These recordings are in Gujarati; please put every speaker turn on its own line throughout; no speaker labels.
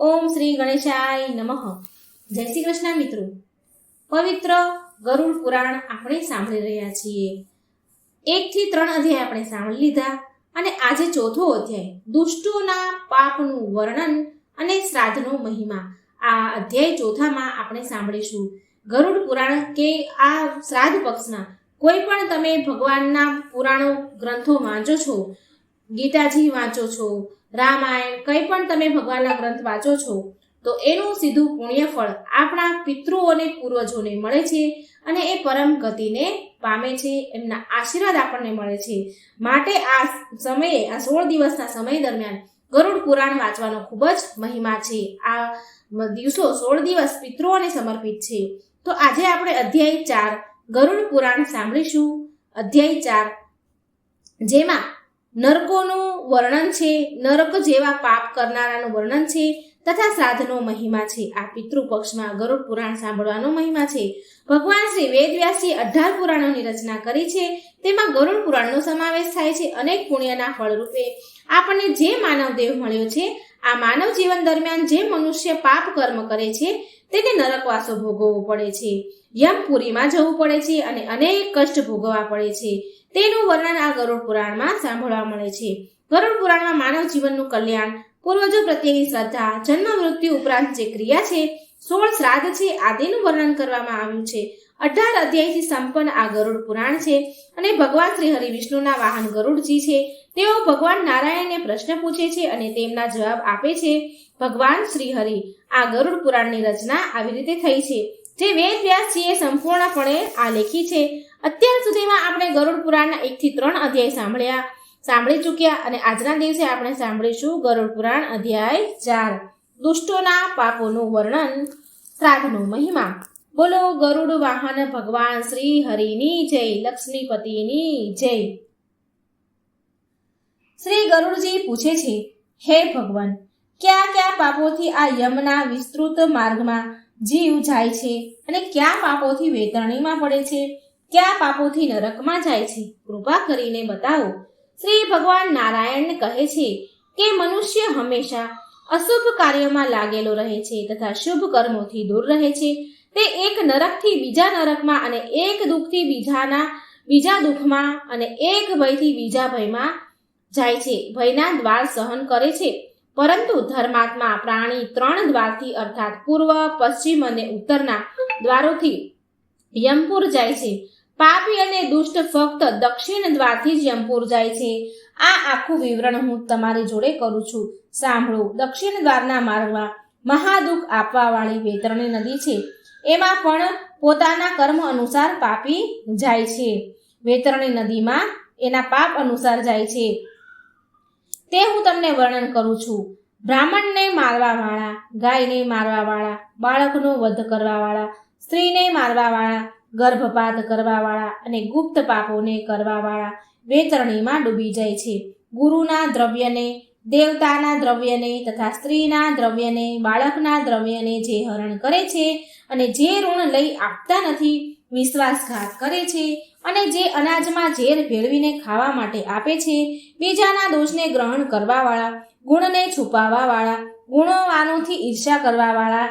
ઓમ શ્રી ગણેશાય નમઃ. જય શ્રી કૃષ્ણ મિત્રો. પવિત્ર ગરુડ પુરાણ આપણે સાંભળી રહ્યા છીએ. એકથી ત્રણ અધ્યાય આપણે સાંભળી લીધા અને આજે ચોથો અધ્યાય, દુષ્ટોના પાપનું વર્ણન અને શ્રાદ્ધનો મહિમા. આ અધ્યાય ચોથામાં આપણે સાંભળીશું. ગરુડ પુરાણ કે આ શ્રાદ્ધ પક્ષના કોઈ પણ તમે ભગવાનના પુરાણો ગ્રંથો વાંચો છો ગીતાજી વાંચો છો, રામાયણ, કંઈ પણ તમે ભગવાનના ગ્રંથ વાંચો છો, તો એનું સીધું પુણ્યફળ આપણા પિતૃઓ અને પૂર્વજોને મળે છે અને એ પરમ ગતિને પામે છે, એમના આશીર્વાદ આપણને મળે છે. માટે આ સમયે, આ સોળ દિવસના સમય દરમિયાન ગરુડ પુરાણ વાંચવાનો ખૂબ જ મહિમા છે. આ દિવસો સોળ દિવસ પિતૃઓને સમર્પિત છે. તો આજે આપણે અધ્યાય ચાર ગરુડ પુરાણ સાંભળીશું. અધ્યાય ચાર જેમાં નરકોનું વર્ણન છે, નરક જેવા પાપ કરનારાનું વર્ણન છે, તથા શ્રાદ્ધનો મહિમા છે. આ પિતૃ પક્ષમાં ગરુડ પુરાણ સાંભળવાનો મહિમા છે. ભગવાન શ્રી વેદવ્યાસજી અઢાર પુરાણોની રચના કરી છે. તેમાં ગરુડ પુરાણનો સમાવેશ થાય છે. અનેક પુણ્યના ફળરૂપે આપણને જે માનવ દેવ મળ્યો છે, આ માનવ જીવન દરમિયાન જે મનુષ્ય પાપ કર્મ કરે છે તેને નરકવાસો ભોગવવો પડે છે. યમપુરીમાં જવું પડે છે અને અનેક કષ્ટ ભોગવવા પડે છે. તેનું વર્ણન આ ગરુડ પુરાણમાં સાંભળવા મળે છે. ગરુડ પુરાણમાં માનવ જીવનનું કલ્યાણ, પૂર્વજો પ્રત્યેની શ્રદ્ધા, જન્મ, મૃત્યુ ઉપરાંત જે ક્રિયા છે, સોળ શ્રાદ્ધ છે, આદિનું વર્ણન કરવામાં આવ્યું છે. અઢાર અધ્યાયથી સંપન્ન આ ગરુડ પુરાણ છે અને ભગવાન શ્રી હરિ વિષ્ણુના વાહન ગરુડજી છે. તેઓ ભગવાન નારાયણને પ્રશ્ન પૂછે છે અને તેમના જવાબ આપે છે ભગવાન શ્રી હરિ આ ગરુડ પુરાણની રચના આવી રીતે થઈ છે, જે વેદ વ્યાસજીએ સંપૂર્ણપણે આ લેખી છે. અત્યાર સુધીમાં આપણે ગરુડ પુરાણના એકથી ત્રણ અધ્યાય સાંભળ્યા, સાંભળી ચૂક્યા અને આજના દિવસે આપણે સાંભળીશું ગરુડ પુરાણ અધ્યાય ચાર, દુષ્ટોના પાપોનું વર્ણન શ્રાદ્ધનો મહિમા. બોલો ગરુડ વાહન ભગવાન શ્રી હરિની જય, લક્ષ્મીપતિની જય. શ્રી ગરુડજી પૂછે છે, હે ભગવાન કયા કયા પાપોથી આ યમના વિસ્તૃત માર્ગમાં જીવ જાય છે અને કયા પાપોથી વેતરણીમાં પડે છે? કયા પાપોથી નરકમાં જાય છે? કૃપા કરીને બતાવો. શ્રી ભગવાન નારાયણ કહે છે કે મનુષ્ય હંમેશા અશુભ કાર્યમાં લાગેલો રહે છે તથા શુભ કર્મોથી દૂર રહે છે. તે એક નરકથી બીજા નરકમાં અને એક દુઃખથી બીજાના, બીજા દુઃખમાં અને એક ભયથી બીજા ભયમાં જાય છે. ભયના દ્વાર સહન કરે છે. પરંતુ ધર્માત્મા પ્રાણી ત્રણ દ્વારથી અર્થાત પૂર્વ, પશ્ચિમ અને ઉત્તરના દ્વારોથી યમપુર જાય છે. પાપી અને દુષ્ટ ફક્ત દક્ષિણ દ્વારથી જ યમપુર જાય છે. આ આખું વિવરણ હું તમારી જોડે કરું છું. સાંભળો, દક્ષિણ દ્વારના માર્ગમાં મહાદુખ આપવાવાળી વેતરણી નદી છે. એમાં પણ પોતાના કર્મ અનુસાર પાપી જાય છે. વેતરણી નદીમાં એના પાપ અનુસાર જાય છે. તમને વર્ણન કરું છું. બ્રાહ્મણને મારવાવાળા, ગાયને મારવાવાળા, બાળકનો વધ કરવાવાળા, સ્ત્રીને મારવાવાળા, ગર્ભપાત કરવાવાળા અને ગુપ્ત પાપોને કરવાવાળા વેતરણીમાં ડૂબી જાય છે. ગુરુના દ્રવ્યને, દેવતાના દ્રવ્યને તથા સ્ત્રીના દ્રવ્યને, બાળકના દ્રવ્યને જે હરણ કરે છે અને જે ઋણ લઈ આપતા નથી વિશ્વાસઘાત કરે છે અને જે અનાજમાં ઝેર ભેળવીને ખાવા માટે આપે છે, બીજાના દોષને ગ્રહણ કરવાવાળા, ગુણને છુપાવવાવાળા, ગુણોવાનોથી ઈર્ષા કરવાવાળા,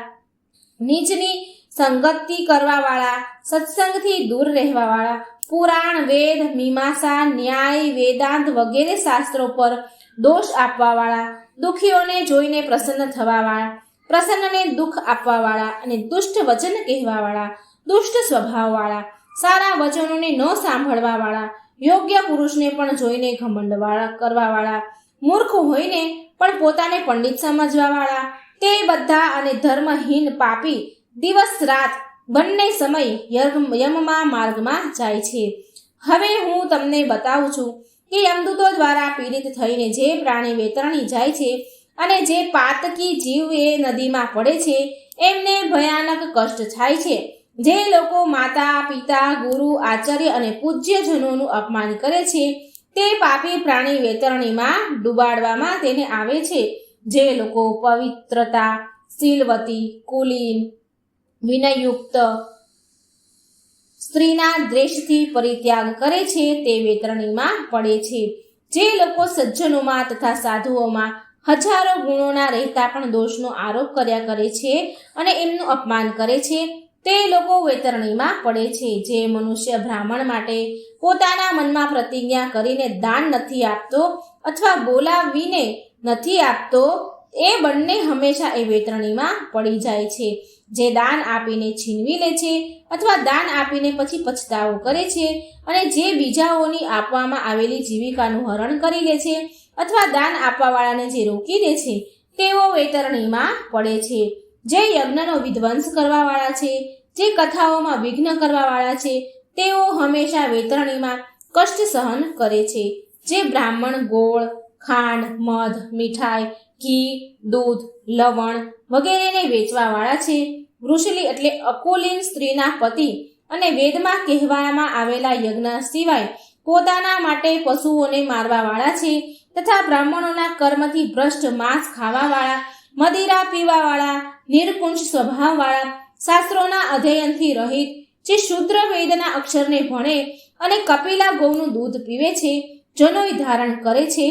નીચની સંગતિ કરવાવાળા, સત્સંગથી દૂર રહેવાવાળા, પુરાણ, વેદ, મીમાંસા, ન્યાય, વેદાંત વગેરે શાસ્ત્રો પર દોષ આપવાવાળા, દુખીઓને જોઈને પ્રસન્ન થવાવાળા, પ્રસન્નને દુઃખ આપવાવાળા અને દુષ્ટ વચન કહેવાવાળા દુષ્ટ સ્વભાવવાળા, સારા વચનોને ન સાંભળવાવાળા, યોગ્ય પુરુષને પણ જોઈને ઘમંડવાળા કરવાવાળા, મૂર્ખ હોઈને પણ પોતાને પંડિત સમજવાવાળા, તે બધા અને ધર્મહીન પાપી દિવસ રાત બંને સમય યમ- યમમાં માર્ગમાં જાય છે. હવે હું તમને બતાવું છું કે યમદૂતો દ્વારા પીડિત થઈને જે પ્રાણી વેતરણી જાય છે અને જે પાતકી જીવ એ નદીમાં પડે છે, એમને ભયાનક કષ્ટ થાય છે. જે લોકો માતા, પિતા, ગુરુ, આચાર્ય અને પૂજ્યજનોનું અપમાન કરે છે, તે પાપી પ્રાણી વેતરણીમાં ડૂબાડવામાં તેને આવે છે. જે લોકો પવિત્રતા, શીલવતી, કુલીન, વિનયુક્ત સ્ત્રીના દ્વેષથી પરિત્યાગ કરે છે, તે વેતરણીમાં પડે છે. જે લોકો સજ્જનોમાં તથા સાધુઓમાં હજારો ગુણોના રહેતા પણ દોષનો આરોપ કર્યા કરે છે અને એમનું અપમાન કરે છે. તે લોકો વેતરણીમાં પડે છે. જે મનુષ્ય બ્રાહ્મણ માટે પોતાના મનમાં પ્રતિજ્ઞા કરીને દાન નથી આપતો અથવા બોલાવીને નથી આપતો, એ બંને હંમેશા એ વેતરણીમાં પડી જાય છે. જે દાન આપીને છીનવી લે છે અથવા દાન આપીને પછી પછતાવો કરે છે અને જે બીજાઓની આપવામાં આવેલી જીવિકાનું હરણ કરી લે છે અથવા દાન આપવાવાળાને જે રોકી દે છે, તેઓ વેતરણીમાં પડે છે. જે યજ્ઞનો વિધ્વંસ કરવાવાળા છે, જે કથાઓમાં વિઘ્ન કરવાવાળા છે, તેઓ હંમેશા વેતરણીમાં કષ્ટ સહન કરે છે. જે બ્રાહ્મણ ગોળ, ખાંડ, મધ, મીઠાઈ, ઘી, દૂધ, લવણ વગેરેને વેચવાવાળા છે. વૃષલી એટલે અકુલીન સ્ત્રીના પતિ અને વેદમાં કહેવામાં આવેલા યજ્ઞ સિવાય પોતાના માટે પશુઓને મારવાવાળા છે તથા બ્રાહ્મણોના કર્મથી ભ્રષ્ટ માંસ ખાવાવાળા, મદિરા પીવાવાળા નિર્કુંશ સ્વભાવવાળા શાસ્ત્રોના અધ્યયનથી રહિત જે શુદ્ર વેદના અક્ષરને ભણે અને કપિલા ગૌનું દૂધ પીવે છે જનોય ધારણ કરે છે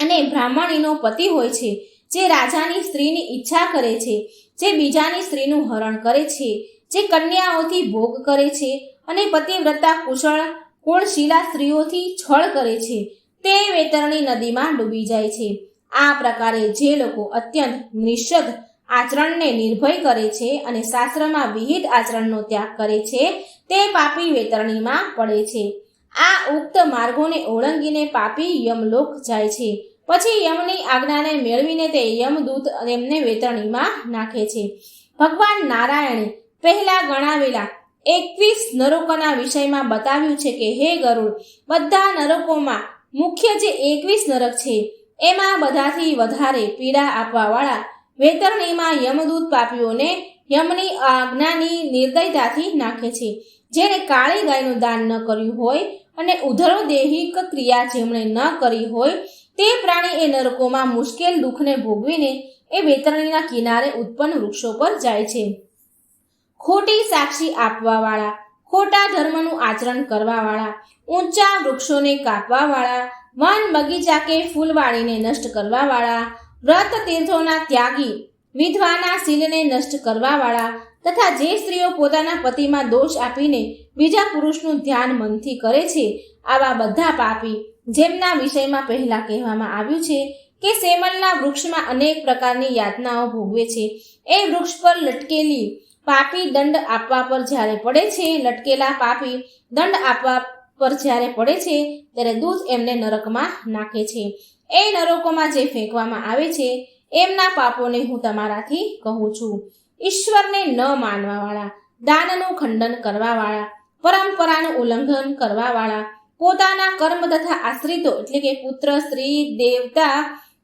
અને બ્રાહ્મણીનો પતિ હોય છે, જે રાજાની સ્ત્રીની ઈચ્છા કરે છે, જે બીજાની સ્ત્રીનું હરણ કરે છે, જે કન્યાઓથી ભોગ કરે છે અને પતિવ્રતા કુશળ કુળશીલા સ્ત્રીઓથી છળ કરે છે, તે વેતરણી નદીમાં ડૂબી જાય છે. આ પ્રકારે જે લોકો અત્યંત નિષદ આચરણને નિર્ભય કરે છે અને શાસ્ત્રમાં વિહિત આચરણનો ત્યાગ કરે છે, તે પાપી વેતરણીમાં પડે છે. આ ઉક્ત માર્ગોને ઓળંગીને પાપી યમલોક જાય છે. પછી યમની આજ્ઞાને મેળવીને તે યમદૂત તેમને વેતરણીમાં નાખે છે. ભગવાન નારાયણે પહેલા ગણાવેલા એકવીસ નરકોના વિષયમાં બતાવ્યું છે કે, હે ગરુડ, બધા નરકોમાં મુખ્ય જે એકવીસ નરક છે, એમાં બધાથી વધારે પીડા આપવાવાળા વેતરણીમાં યમદૂત પાપીઓને યમની આજ્ઞાની નિર્દયતાથી નાખે છે. જેણે કાળી ગાયનું દાન ન કર્યું હોય અને ઉધરો દૈહિક ક્રિયા જેમણે ન કરી હોય, તે પ્રાણી એ નરકોમાં મુશ્કેલ દુઃખને ભોગવીને એ વેતરણીના કિનારે ઉત્પન્ન વૃક્ષો પર જાય છે. ખોટી સાક્ષી આપવાવાળા, ખોટા ધર્મનું આચરણ કરવાવાળા, ઊંચા વૃક્ષોને કાપવાવાળા, વન બગીચા કે ફૂલવાળીને નષ્ટ કરવાવાળા વ્રત તીર્થોના ત્યાગી વિધવાના શીલને નષ્ટ કરવાવાળા તથા જે સ્ત્રીઓ પોતાના પતિમાં દોષ આપીને બીજા પુરુષનું ધ્યાન મનથી કરે છે, આવા બધા પાપી જેમના વિષયમાં પહેલા કહેવામાં આવ્યું છે કે સેમલના વૃક્ષમાં અનેક પ્રકારની યાતનાઓ ભોગવે છે. એ વૃક્ષ પર લટકેલી પાપી દંડ આપવા પર જ્યારે પડે છે, લટકેલા પાપી દંડ આપવા પર જ્યારે પડે છે, ત્યારે દૂધ એમને નરકમાં નાખે છે. એ નરકોમાં જે ફેંકવામાં આવે છે, એમના પાપોને હું તમારાથી કહું છું. ઈશ્વરને ન માનવાવાળા, દાનનું ખંડન કરવાવાળા, પરંપરાનું ઉલ્લંઘન કરવાવાળા, પોતાના કર્મ તથા આશ્રિતો એટલે કે પુત્ર, સ્ત્રી, દેવતા,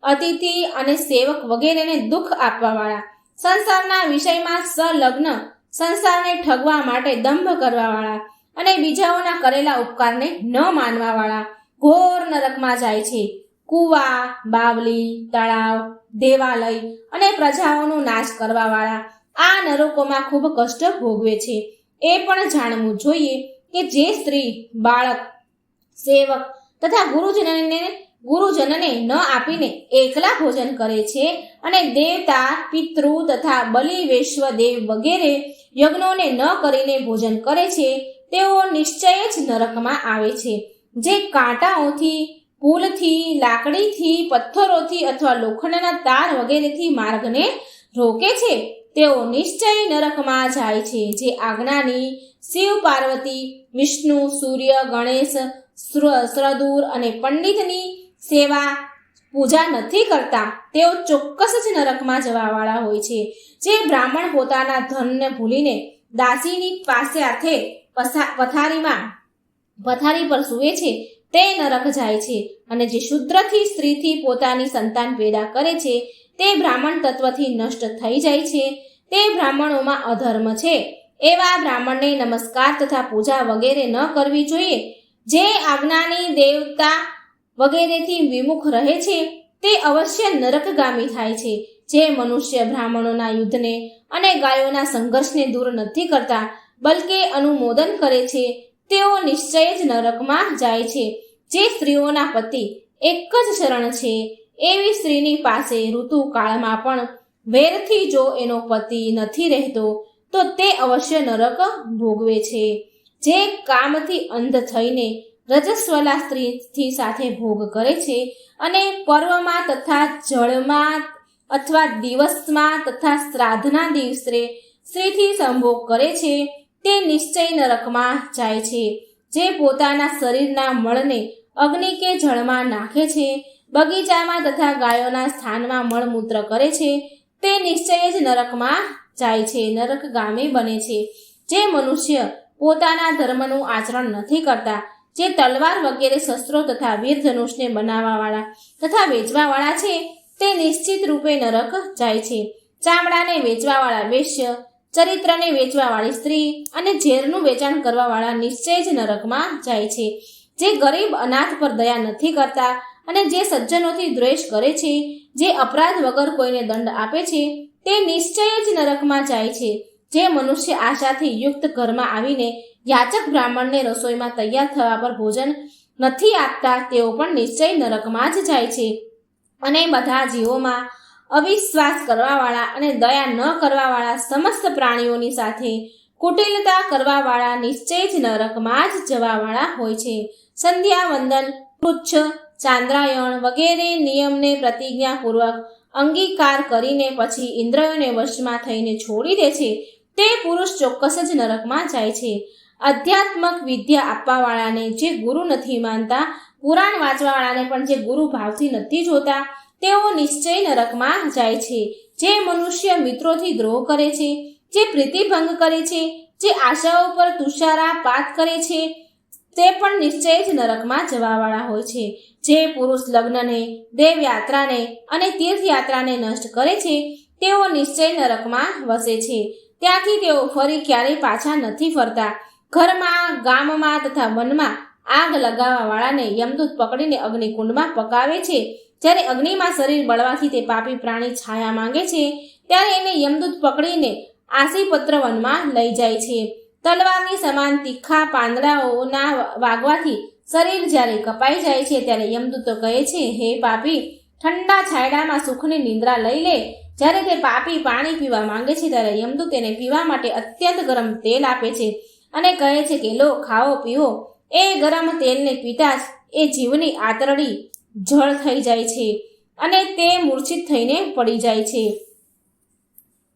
અતિથિ અને સેવક વગેરેને દુઃખ આપવાવાળા, સંસારના વિષયમાં સંલગ્ન, સંસારને ઠગવા માટે દંભ કરવાવાળા અને બીજાઓના કરેલા ઉપકારને ન માનવાવાળા, ઘોર નરકમાં જાય છે. કુવા, બાવલી, તળાવ, દેવાલય અને પ્રજાઓનો નાશ કરવાવાળા આ નરકોમાં ખૂબ કષ્ટ ભોગવે છે. એ પણ જાણવું જોઈએ કે જે સ્ત્રી, બાળક, સેવક તથા ગુરુજનને ગુરુજનને ન આપીને એકલા ભોજન કરે છે અને દેવતા, પિતૃ તથા બલિ વૈશ્વ દેવ વગેરે યજ્ઞોને ન કરીને ભોજન કરે છે, તેઓ નિશ્ચય જ નરકમાં આવે છે. જે કાંટાઓથી પુલથી, લાકડીથી, પથ્થરોથી અથવા લોખંડના તાર વગેરેથી માર્ગને રોકે છે. તેઓ નિશ્ચય નરકમાં જાય છે જે આજ્ઞાની શિવ, પાર્વતી, વિષ્ણુ, સૂર્ય, ગણેશ શ્રદૂર અને પંડિતની સેવા પૂજા નથી કરતા. તેઓ ચોક્કસ જ નરકમાં જવાવાળા હોય છે. જે બ્રાહ્મણ પોતાના ધનને ભૂલીને દાસીની પાસે હાથે પથારીમાં, પથારી પર સૂવે છે તે નરક જાય છે અને જે શુદ્રથી સ્ત્રીથી પોતાની સંતાન પેદા કરે છે, તે બ્રાહ્મણ તત્વથી નષ્ટ થઈ જાય છે. તે બ્રાહ્મણોમાં અધર્મ છે. એવા બ્રાહ્મણને નમસ્કાર તથા પૂજા વગેરે ન કરવી જોઈએ. જે આજ્ઞાની દેવતા વગેરેથી વિમુખ રહે છે, તે અવશ્ય નરકગામી થાય છે. જે મનુષ્ય બ્રાહ્મણોના યુદ્ધને અને ગાયોના સંઘર્ષને દૂર નથી કરતા, બલકે અનુમોદન કરે છે તેઓ નિશ્ચય જ નરકમાં જાય છે. જે સ્ત્રીઓના પતિ એક જ શરણ છે, એવી સ્ત્રીની પાસે ઋતુકાળમાં પણ વેરથી જો એનો પતિ નથી રહેતો, તો તે અવશ્ય નરક ભોગવે છે. જે કામથી અંધ થઈને રજસ્વલા સ્ત્રીથી સાથે ભોગ કરે છે અને પર્વમાં તથા જળમાં અથવા દિવસમાં તથા શ્રાદ્ધના દિવસે સ્ત્રીથી સંભોગ કરે છે તે નિશ્ચય નરકમાં જાય છે. જે પોતાના શરીરના મળને અગ્નિ કે જળમાં નાખે છે, બગીચામાં તથા ગાયોના સ્થાનમાં મળમૂત્ર કરે છે, તે નિશ્ચય જ નરકમાં જાય છે. નરક ગામે બને છે. જે મનુષ્ય પોતાના ધર્મનું આચરણ નથી કરતા, જે તલવાર વગેરે શસ્ત્રો તથા વીર ધનુષને બનાવવાવાળા તથા વેચવાવાળા છે, તે નિશ્ચિત રૂપે નરક જાય છે. ચામડાને વેચવાવાળા વેશ્ય ચરિત્રને વેચવાવાળી સ્ત્રી અને ઝેરનું વેચાણ કરવાવાળા નિશ્ચય જ નરકમાં જાય છે. જે ગરીબ અનાથ પર દયા નથી કરતા અને જે સજ્જનોથી દ્વેષ કરે છે, જે અપરાધ વગર કોઈને દંડ આપે છે, તે નિશ્ચય જ નરકમાં જાય છે. જે મનુષ્ય આશાથી યુક્ત ઘરમાં આવીને યાચક બ્રાહ્મણને રસોઈમાં તૈયાર થવા પર ભોજન નથી આપતા, તેઓ પણ નિશ્ચય નરકમાં જ જાય છે. અને બધા જીવોમાં અવિશ્વાસ કરવાવાળા અને દયા ન કરવાવાળા સમસ્ત પ્રાણીઓની સાથે કુટિલતા કરવાવાળા નિશ્ચય જ નરકમાં જ જવાવાળા હોય છે. સંધ્યા વંદન પુચ્છ, ચાંદ્રાયણ વગેરે નિયમને પ્રતિજ્ઞાપૂર્વક અંગીકાર કરીને પછી ઇન્દ્રિયોને વશમાં થઈને છોડી દે છે. તે પુરુષ ચોક્કસ જ નરકમાં જાય છે. આધ્યાત્મક વિદ્યા આપવાવાળાને જે ગુરુ નથી માનતા, પુરાણ વાંચવાવાળાને પણ જે ગુરુ ભાવથી નથી જોતા તેઓ નિશ્ચય નરકમાં જાય છે, જે મનુષ્ય મિત્રોથી દ્રોહ કરે છે, જે પ્રીતિભંગ કરે છે, જે આશાઓ પર તુષારાપાત કરે છે, તે પણ નિશ્ચય જ નરકમાં જવાવાળા હોય છે. જે પુરુષ લગ્નને, દેવયાત્રાને અને તીર્થયાત્રાને નષ્ટ કરે છે, તેઓ નિશ્ચય નરકમાં વસે છે. ત્યાંથી તેઓ ફરી ક્યારેય પાછા નથી ફરતા. ઘરમાં, ગામમાં તથા વનમાં આગ લગાવવાવાળાને યમદૂત પકડીને અગ્નિકુંડમાં પકાવે છે. જ્યારે અગ્નિમાં શરીર બળવાથી તે પાપી પ્રાણી છાયા માંગે છે, ત્યારે એને યમદૂત પકડીને આસીપત્ર વનમાં લઈ જાય છે. તલવારની સમાન તીખા પાંદડાઓના વાગવાથી શરીર જ્યારે કપાઈ જાય છે, ત્યારે યમદૂતો કહે છે, હે પાપી, ઠંડા છાયડામાં સુખની નિંદ્રા લઈ લે. જ્યારે તે પાપી પાણી પીવા માંગે છે, ત્યારે યમદૂત તેને પીવા માટે અત્યંત ગરમ તેલ આપે છે અને કહે છે કે, લો, ખાઓ, પીઓ. એ ગરમ તેલને પીતા જ એ જીવની આતરડી જળ થઈ જાય છે અને તે મૂર્છિત થઈને પડી જાય છે.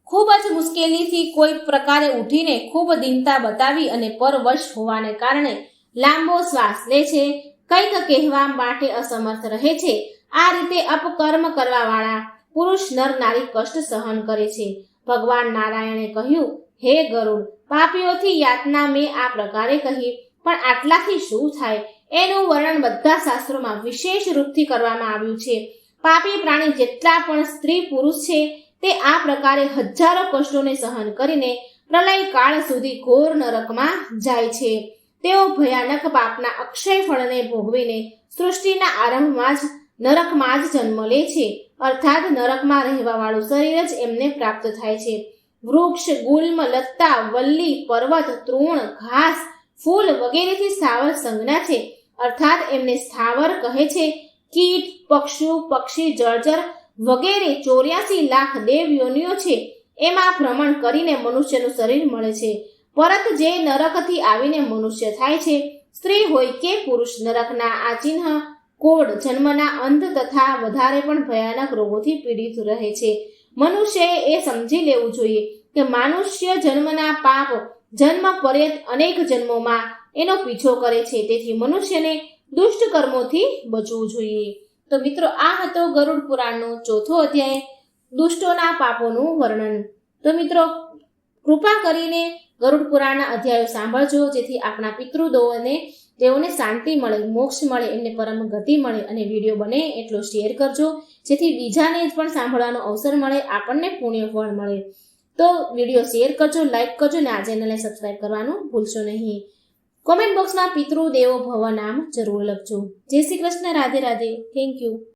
ખૂબ જ મુશ્કેલીથી કોઈ પ્રકારે ઉઠીને ખૂબ દિનતા બતાવી અને પરવશ હોવાને કારણે લાંબો શ્વાસ લે છે. કંઈક કહેવા માટે અસમર્થ રહે છે. આ રીતે અપકર્મ કરવાવાળા પુરુષ નર નારી કષ્ટ સહન કરે છે. ભગવાન નારાયણે કહ્યું, હે ગરુડ, પાપીઓથી યાતના મેં આ પ્રકારે કહી, પણ આટલાથી શું થાય? એનું વર્ણન બધા શાસ્ત્રોમાં વિશેષ રૂપથી કરવામાં આવ્યું છે. પાપી પ્રાણી જેટલા પણ સ્ત્રી પુરુષ છે, તે આ પ્રકારે હજારો કષ્ટોને સહન કરીને પ્રલય કાળ સુધી ઘોર નરકમાં જાય છે. તેઓ ભયાનક પાપના અક્ષય ફળને ભોગવીને સૃષ્ટિના આરંભમાં જ નરકમાં જ જન્મ લે છે. અર્થાત નરકમાં રહેવાવાળું શરીર જ એમને પ્રાપ્ત થાય છે. વૃક્ષ, ગુલ્મ, લત્તા, વલ્લી, પર્વત, તૃણ, ઘાસ, ફૂલ વગેરેથી સાવર સંજ્ઞા છે. અર્થાત એમને સ્થાવર કહે છે, કીટ, પક્ષુ, પક્ષી, જળચર વગેરે ચોર્યાસી લાખ દેવ યોનિઓ છે. એમાં ભ્રમણ કરીને મનુષ્યનું શરીર મળે છે. પરત જે નરકથી આવીને મનુષ્ય થાય છે, સ્ત્રી હોય કે પુરુષ, નરકના આ ચિહ્ન કોડ જન્મના અંત તથા વધારે પણ ભયાનક રોગોથી પીડિત રહે છે. મનુષ્યએ એ સમજી લેવું જોઈએ કે મનુષ્ય જન્મના પાપ જન્મ પર્યંત અનેક જન્મોમાં એનો પીછો કરે છે. તેથી મનુષ્યને દુષ્ટ કર્મોથી બચવું જોઈએ. તો મિત્રો, આ હતો ગરુડ પુરાણનો ચોથો અધ્યાય, દુષ્ટોના પાપોનું વર્ણન. તો મિત્રો, કૃપા કરીને ગરુડ પુરાણના અધ્યાયો સાંભળજો, જેથી આપણા પિતૃદોને તેઓને શાંતિ મળે, મોક્ષ મળે, એમને પરમ ગતિ મળે અને વીડિયો બને એટલો શેર કરજો, જેથી બીજાને પણ સાંભળવાનો અવસર મળે, આપણને પુણ્ય ફળ મળે. તો વીડિયો શેર કરજો, લાઈક કરજો અને આ ચેનલને સબસ્ક્રાઈબ કરવાનું ભૂલશો નહીં. કોમેન્ટ બોક્સમાં પિતૃ દેવો ભવ નામ જરૂર લખજો. જય શ્રી કૃષ્ણ, રાધે રાધે. Thank you